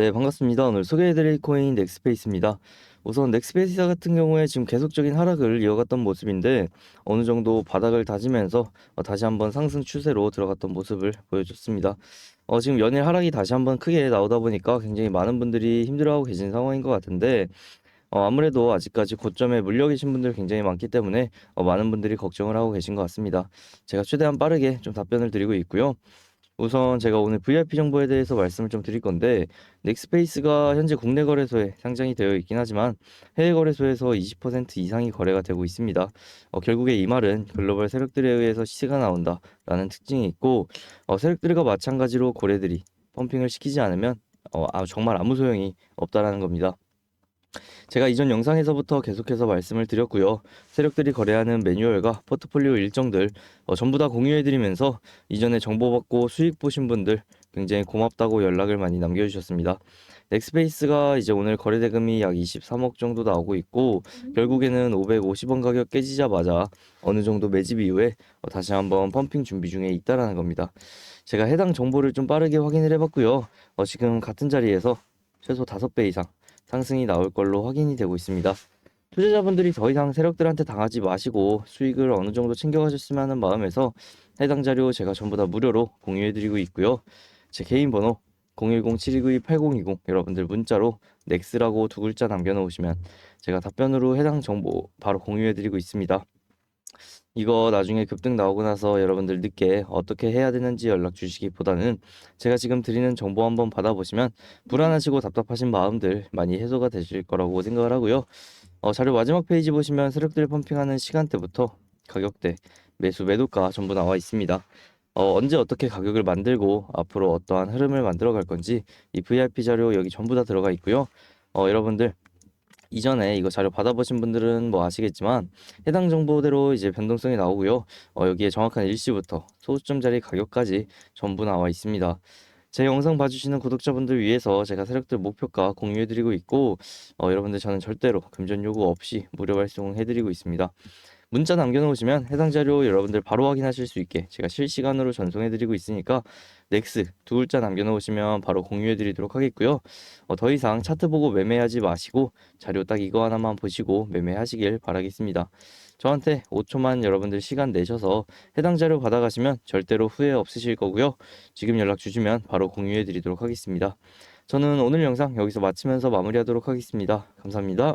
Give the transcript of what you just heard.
네, 반갑습니다. 오늘 소개해드릴 코인 넥스페이스입니다. 우선 넥스페이스 같은 경우에 지금 계속적인 하락을 이어갔던 모습인데 어느 정도 바닥을 다지면서 어, 다시 한번 상승 추세로 들어갔던 모습을 보여줬습니다. 어, 지금 연일 하락이 다시 한번 크게 나오다 보니까 굉장히 많은 분들이 힘들어하고 계신 상황인 것 같은데 어, 아무래도 아직까지 고점에 물려 계신 분들 굉장히 많기 때문에 어, 많은 분들이 걱정을 하고 계신 것 같습니다. 제가 최대한 빠르게 좀 답변을 드리고 있고요. 우선 제가 오늘 VIP 정보에 대해서 말씀을 좀 드릴 건데 넥스페이스가 현재 국내 거래소에 상장이 되어 있긴 하지만 해외 거래소에서 20% 이상이 거래가 되고 있습니다. 어, 결국에 이 말은 글로벌 세력들에 의해서 시세가 나온다라는 특징이 있고 어, 세력들과 마찬가지로 고래들이 펌핑을 시키지 않으면 어, 아, 정말 아무 소용이 없다라는 겁니다. 제가 이전 영상에서부터 계속해서 말씀을 드렸고요. 세력들이 거래하는 매뉴얼과 포트폴리오 일정들 어, 전부 다 공유해드리면서 이전에 정보받고 수익 보신 분들 굉장히 고맙다고 연락을 많이 남겨주셨습니다. 넥스페이스가 이제 오늘 거래 대금이 약 23억 정도 나오고 있고 결국에는 550원 가격 깨지자마자 어느 정도 매집 이후에 어, 다시 한번 펌핑 준비 중에 있다라는 겁니다. 제가 해당 정보를 좀 빠르게 확인을 해봤고요. 어, 지금 같은 자리에서 최소 5배 이상 상승이 나올 걸로 확인이 되고 있습니다. 투자자분들이 더 이상 세력들한테 당하지 마시고 수익을 어느 정도 챙겨가셨으면 하는 마음에서 해당 자료 제가 전부 다 무료로 공유해드리고 있고요. 제 개인 번호 010-7292-8020 여러분들 문자로 넥스라고 두 글자 남겨놓으시면 제가 답변으로 해당 정보 바로 공유해드리고 있습니다. 이거 나중에 급등 나오고 나서 여러분들 늦게 어떻게 해야 되는지 연락 주시기보다는 제가 지금 드리는 정보 한번 받아보시면 불안하시고 답답하신 마음들 많이 해소가 되실 거라고 생각을 하고요. 어, 자료 마지막 페이지 보시면 세력들 펌핑하는 시간대부터 가격대, 매수, 매도가 전부 나와 있습니다. 어, 언제 어떻게 가격을 만들고 앞으로 어떠한 흐름을 만들어 갈 건지 이 VIP 자료 여기 전부 다 들어가 있고요. 어, 여러분들 이전에 이거 자료 받아보신 분들은 뭐 아시겠지만 해당 정보대로 이제 변동성이 나오고요. 어, 여기에 정확한 일시부터 소수점 자리 가격까지 전부 나와 있습니다. 제 영상 봐주시는 구독자분들 위해서 제가 세력들 목표가 공유해드리고 있고 어, 여러분들 저는 절대로 금전 요구 없이 무료 발송해드리고 있습니다. 문자 남겨놓으시면 해당 자료 여러분들 바로 확인하실 수 있게 제가 실시간으로 전송해드리고 있으니까 넥스 두 글자 남겨놓으시면 바로 공유해드리도록 하겠고요. 어, 더 이상 차트 보고 매매하지 마시고 자료 딱 이거 하나만 보시고 매매하시길 바라겠습니다. 저한테 5초만 여러분들 시간 내셔서 해당 자료 받아가시면 절대로 후회 없으실 거고요. 지금 연락 주시면 바로 공유해 드리도록 하겠습니다. 저는 오늘 영상 여기서 마치면서 마무리하도록 하겠습니다. 감사합니다.